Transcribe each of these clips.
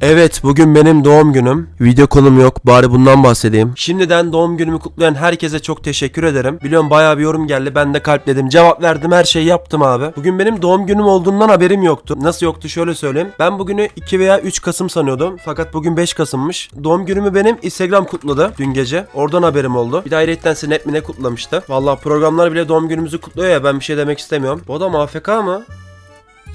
Evet bugün benim doğum günüm. Video konum yok bari bundan bahsedeyim. Şimdiden doğum günümü kutlayan herkese çok teşekkür ederim. Biliyorum bayağı bir yorum geldi ben de kalpledim. Cevap verdim her şeyi yaptım abi. Bugün benim doğum günüm olduğundan haberim yoktu. Nasıl yoktu şöyle söyleyeyim. Ben bugünü 2 veya 3 Kasım sanıyordum. Fakat bugün 5 Kasım'mış. Doğum günümü benim Instagram kutladı dün gece. Oradan haberim oldu. Bir de ayrıyetten Snap kutlamıştı. Vallahi programlar bile doğum günümüzü kutluyor ya ben bir şey demek istemiyorum. Bu adam AFK mı?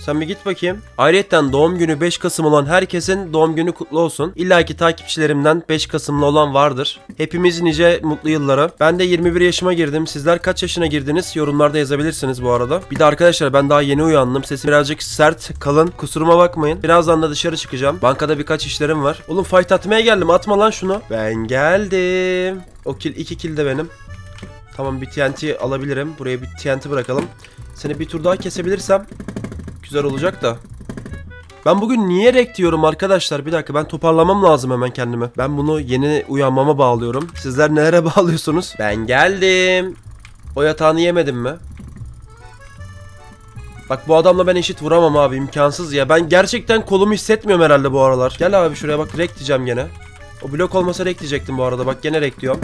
Sen bir git bakayım. Ayrıca doğum günü 5 Kasım olan herkesin doğum günü kutlu olsun. İlla ki takipçilerimden 5 Kasımlı olan vardır. Hepimiz nice mutlu yıllara. Ben de 21 yaşıma girdim. Sizler kaç yaşına girdiniz? Yorumlarda yazabilirsiniz bu arada. Bir de arkadaşlar ben daha yeni uyandım. Sesim birazcık sert, kalın. Kusuruma bakmayın. Birazdan da dışarı çıkacağım. Bankada birkaç işlerim var. Oğlum fight atmaya geldim. Atma lan şunu. Ben geldim. O kill 2 kill de benim. Tamam bir TNT alabilirim. Buraya bir TNT bırakalım. Seni bir tur daha kesebilirsem güzel olacak da. Ben bugün niye rek diyorum arkadaşlar? Bir dakika ben toparlamam lazım hemen kendimi. Ben bunu yeni uyanmama bağlıyorum. Sizler nelere bağlıyorsunuz? Ben geldim. O yatağını yemedim mi? Bak bu adamla ben eşit vuramam abi imkansız ya. Ben gerçekten kolumu hissetmiyorum herhalde bu aralar. Gel abi şuraya bak rek diyeceğim gene. O blok olmasa rek diyecektim bu arada. Bak gene rek diyorum.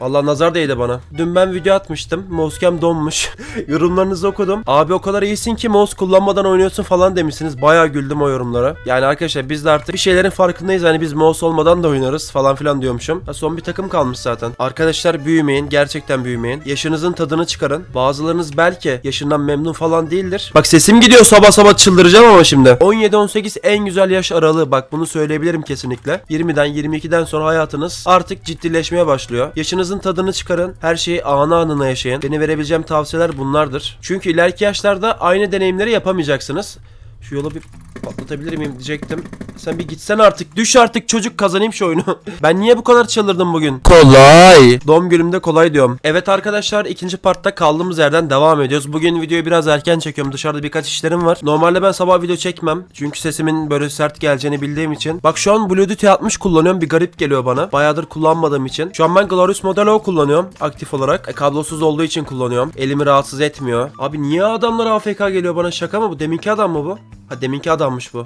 Allah nazar değdi bana. Dün ben video atmıştım. Mouse'cam donmuş. Yorumlarınızı okudum. Abi o kadar iyisin ki mouse kullanmadan oynuyorsun falan demişsiniz. Bayağı güldüm o yorumlara. Yani arkadaşlar biz de artık bir şeylerin farkındayız. Hani biz mouse olmadan da oynarız falan filan diyormuşum. Ha, son bir takım kalmış zaten. Arkadaşlar büyümeyin. Gerçekten büyümeyin. Yaşınızın tadını çıkarın. Bazılarınız belki yaşından memnun falan değildir. Bak sesim gidiyor sabah sabah çıldıracağım ama şimdi. 17-18 en güzel yaş aralığı. Bak bunu söyleyebilirim kesinlikle. 20'den 22'den sonra hayatınız artık ciddileşmeye başlıyor. Yaşınızın tadını çıkarın. Her şeyi anı anına yaşayın. Beni verebileceğim tavsiyeler bunlardır. Çünkü ileriki yaşlarda aynı deneyimleri yapamayacaksınız. Şu yola bir patlatabilir miyim diyecektim. Sen bir gitsen artık. Düş artık çocuk kazanayım şu oyunu. ben niye bu kadar çıldırdım bugün? Kolay. Doğum günümde kolay diyorum. Evet arkadaşlar ikinci partta kaldığımız yerden devam ediyoruz. Bugün videoyu biraz erken çekiyorum. Dışarıda birkaç işlerim var. Normalde ben sabah video çekmem. Çünkü sesimin böyle sert geleceğini bildiğim için. Bak şu an Bluetooth 60 kullanıyorum. Bir garip geliyor bana. Bayağıdır kullanmadığım için. Şu an ben Glorious Model O kullanıyorum. Aktif olarak. E, kablosuz olduğu için kullanıyorum. Elimi rahatsız etmiyor. Abi niye adamlar AFK geliyor bana? Şaka mı bu? Deminki adam mı bu? Ha deminki adammış bu.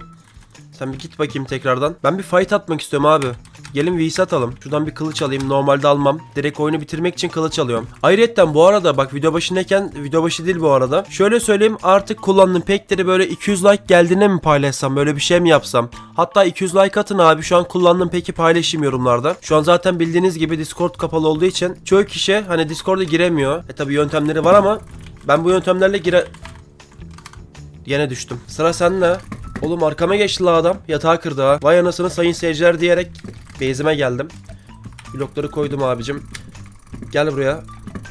Sen bir git bakayım tekrardan. Ben bir fight atmak istiyorum abi. Gelin VS atalım. Şuradan bir kılıç alayım. Normalde almam. Direkt oyunu bitirmek için kılıç alıyorum. Ayrıca bu arada bak video başındayken video başı değil bu arada. Şöyle söyleyeyim artık kullandığım pekleri böyle 200 like geldiğinde mi paylaşsam böyle bir şey mi yapsam? Hatta 200 like atın abi şu an kullandığım peki paylaşayım yorumlarda. Şu an zaten bildiğiniz gibi Discord kapalı olduğu için çoğu kişi hani Discord'a giremiyor. E tabi yöntemleri var ama ben bu yöntemlerle gire... Yine düştüm. Sıra sende. Oğlum arkama geçti la adam. Yatağı kırdı ha. Vay anasını sayın seyirciler diyerek base'ime geldim. Blokları koydum abicim. Gel buraya.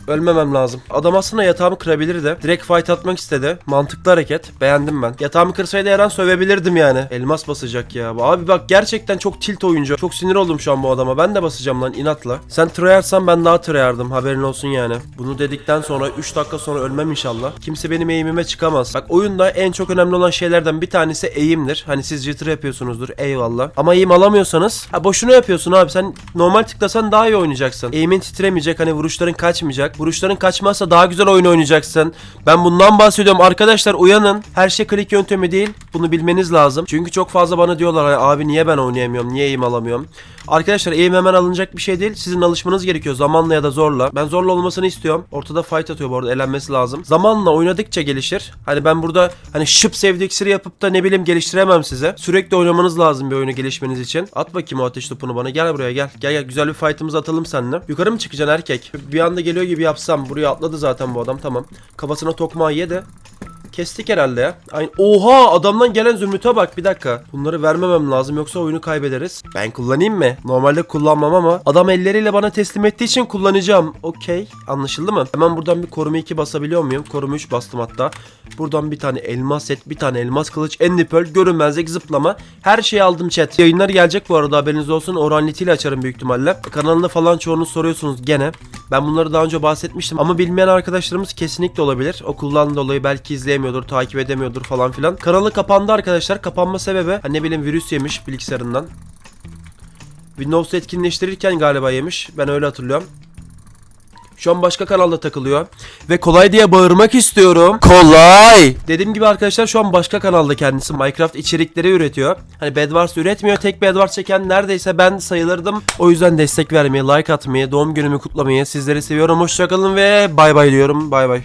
Ölmemem lazım. Adam aslında yatağımı kırabilirdi. Direkt fight atmak istedi. Mantıklı hareket. Beğendim ben. Yatağımı kırsaydı her an sövebilirdim yani. Elmas basacak ya. Abi bak gerçekten çok tilt oyuncu. Çok sinir oldum şu an bu adama. Ben de basacağım lan inatla. Sen tryhardsan ben daha tryhardım. Haberin olsun yani. Bunu dedikten sonra 3 dakika sonra ölmem inşallah. Kimse benim eğimime çıkamaz. Bak oyunda en çok önemli olan şeylerden bir tanesi eğimdir. Hani siz jitter yapıyorsunuzdur. Eyvallah. Ama eğim alamıyorsanız ha boşuna yapıyorsun abi. Sen normal tıklasan daha iyi oynayacaksın. Eğimin titremeyecek. Hani vuruşların kaçmayacak. Vuruşların kaçmazsa daha güzel oyun oynayacaksın. Ben bundan bahsediyorum. Arkadaşlar uyanın. Her şey klik yöntemi değil. Bunu bilmeniz lazım. Çünkü çok fazla bana diyorlar "Ay abi niye ben oynayamıyorum? Niye eğim alamıyorum? Arkadaşlar eğim hemen alınacak bir şey değil. Sizin alışmanız gerekiyor zamanla ya da zorla. Ben zorla olmasını istiyorum. Ortada fight atıyor bu arada elenmesi lazım. Zamanla oynadıkça gelişir. Hani ben burada hani şıp iksiri yapıp da ne bileyim geliştiremem size. Sürekli oynamanız lazım bir oyunu gelişmeniz için. At bakayım o ateş topunu bana. Gel buraya gel. Gel gel güzel bir fight'ımızı atalım seninle. Yukarı mı çıkacaksın erkek? Bir anda geliyor gibi yapsam. Buraya atladı zaten bu adam tamam. Kafasına tokmağı ye de. Kestik herhalde ya. Aynı. Oha adamdan gelen zümrüte bak bir dakika. Bunları vermemem lazım yoksa oyunu kaybederiz. Ben kullanayım mı? Normalde kullanmam ama adam elleriyle bana teslim ettiği için kullanacağım. Okey. Anlaşıldı mı? Hemen buradan bir koruma 2 basabiliyor muyum? Koruma 3 bastım hatta. Buradan bir tane elmas set, bir tane elmas kılıç, enli pearl, görünmezlik, zıplama. Her şeyi aldım chat. Yayınlar gelecek bu arada haberiniz olsun. Oranliti ile açarım büyük ihtimalle. Kanalında falan çoğunuz soruyorsunuz gene. Ben bunları daha önce bahsetmiştim ama bilmeyen arkadaşlarımız kesinlikle olabilir. Okuldan dolayı belki izleyemiyordur, takip edemiyordur falan filan. Kanalı kapandı arkadaşlar. Kapanma sebebi hani ne bileyim virüs yemiş bilgisayarından. Windows'u etkinleştirirken galiba yemiş. Ben öyle hatırlıyorum. Şu an başka kanalda takılıyor. Ve kolay diye bağırmak istiyorum. Kolay! Dediğim gibi arkadaşlar şu an başka kanalda kendisi Minecraft içerikleri üretiyor. Hani Bedwars üretmiyor. Tek Bedwars çeken neredeyse ben sayılırdım. O yüzden destek vermeyi, like atmayı, doğum günümü kutlamayı sizleri seviyorum. Hoşçakalın ve bay bay diyorum. Bay bay.